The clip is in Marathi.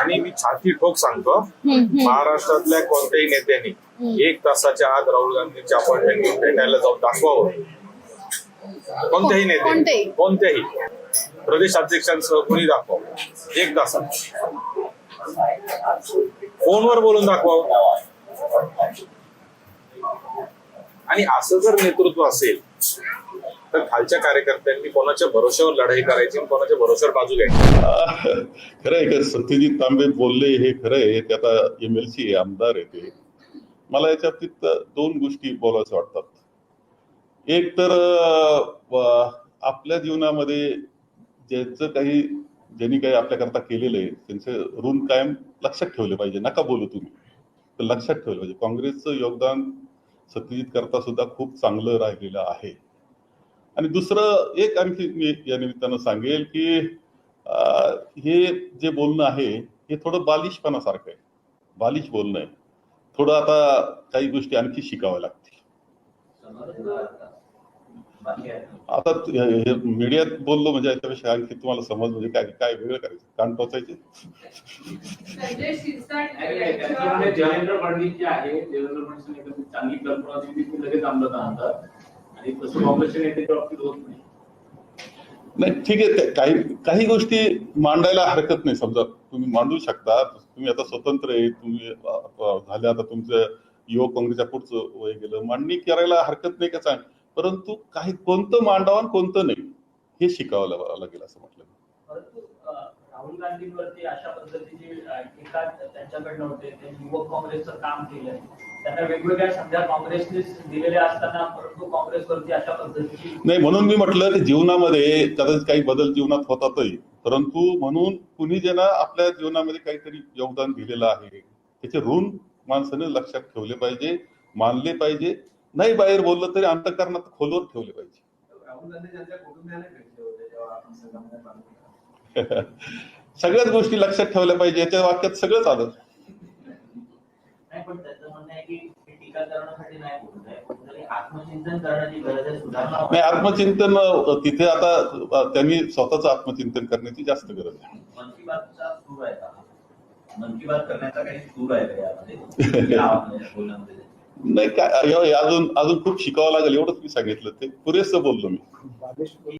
आणि मी छाती ठोक सांगतो. महाराष्ट्रातल्या कोणत्याही नेत्यांनी एक तासाच्या आत राहुल गांधींची अपॉइंटमेंट घेऊन भेटायला जाऊन दाखवावं. कोणत्याही नेते? कोणत्याही. प्रदेश अध्यक्षांसह कोणी दाखवावं. एक तासात. फोनवर बोलून दाखवावं. आणि असं जर नेतृत्व असेल तर खालच्या कार्यकर्त्यांनी कोणाच्या भरोश्यावर लढाई करायची कोणाच्या भरोश्यावर बाजू घ्यायची? खरं आहे का? सत्यजित तांबे बोलले हे खरं आहे ते आता एम एल सी आमदार आहे ते. मला याच्या बाबतीत दोन गोष्टी बोलायचं वाटतात. एक तर आपल्या जीवनामध्ये ज्याचं काही ज्यांनी काही आपल्याकरता केलेलं आहे त्यांचं ऋण कायम लक्षात ठेवलं पाहिजे. नका बोलू तुम्ही. तर लक्षात ठेवलं पाहिजे. काँग्रेसचं योगदान सत्यजित करता सुद्धा खूप चांगलं राहिलेलं आहे. आणि दुसरं एक आणखी मी या निमित्तानं सांगेल की अं, हे जे बोलणं आहे हे थोडं बालिशपणासारखं आहे. बालिश बोलणं आहे. थोडं आता काही गोष्टी आणखी शिकाव्या लागतील. आता हे मीडियात बोललो म्हणजे याच्यापेक्षा आणखी तुम्हाला समज म्हणजे काय काय वेगळं करायचं? कान टोचायचे? यांच्या- देवेंद्र फडणवीस जे आहे देवेंद्र फडणवीस चांगली कल्पना नाही. नाही ठीक आहे काही काही गोष्टी मांडायला हरकत नाही. समजा तुम्ही मांडू शकता तुम्ही आता स्वतंत्र आहे तुम्ही झाले आता तुमचं युवक काँग्रेसच्या पुढचं वय गेलं मांडणी करायला हरकत नाही का सांग परंतु काही कोणतं मांडावं आणि कोणतं नाही हे शिकावं लाग- लागेल असं म्हटलं. परंतु राहुल गांधींवरती अशा टीका त्यांच्याकडनं होते. त्यांनी युवक काँग्रेसचं काम केलंय. त्यांना वेगवेगळ्या संध्या काँग्रेसने दिलेल्या असताना परंतु काँग्रेसवरती अशा पद्धतीची नाही म्हणून मी म्हटलं की जीवनामध्ये कदाचित काही बदल जीवनात होतातही. परंतु म्हणून कुणी ज्यांना आपल्या जीवनामध्ये काहीतरी योगदान दिलेलं आहे त्याचे ऋण माणसाने लक्षात ठेवले पाहिजे मानले पाहिजे. नाही बाहेर बोललं तरी अंतकरणात खोलवर ठेवले पाहिजे. सगळ्याच गोष्टी लक्षात ठेवल्या पाहिजे. याच्या वाक्यात सगळंच आलं नाही पण त्याचं म्हणणं आहे की हे टीका करण्यासाठी नाही आत्मचिंतन करण्याची गरज आहे सुधारणा नाही आत्मचिंतन अं, तिथे आता त्यांनी स्वतःच आत्मचिंतन करण्याची जास्त गरज आहे. मन की बातचा सूर आहे का? मन की बात करण्याचा काही सूर आहे का यामध्ये? या बोलण्यामध्ये? नाही काय अजून अजून खूप शिकावं लागेल एवढंच मी सांगितलं ते. पुरेसं बोललो मी.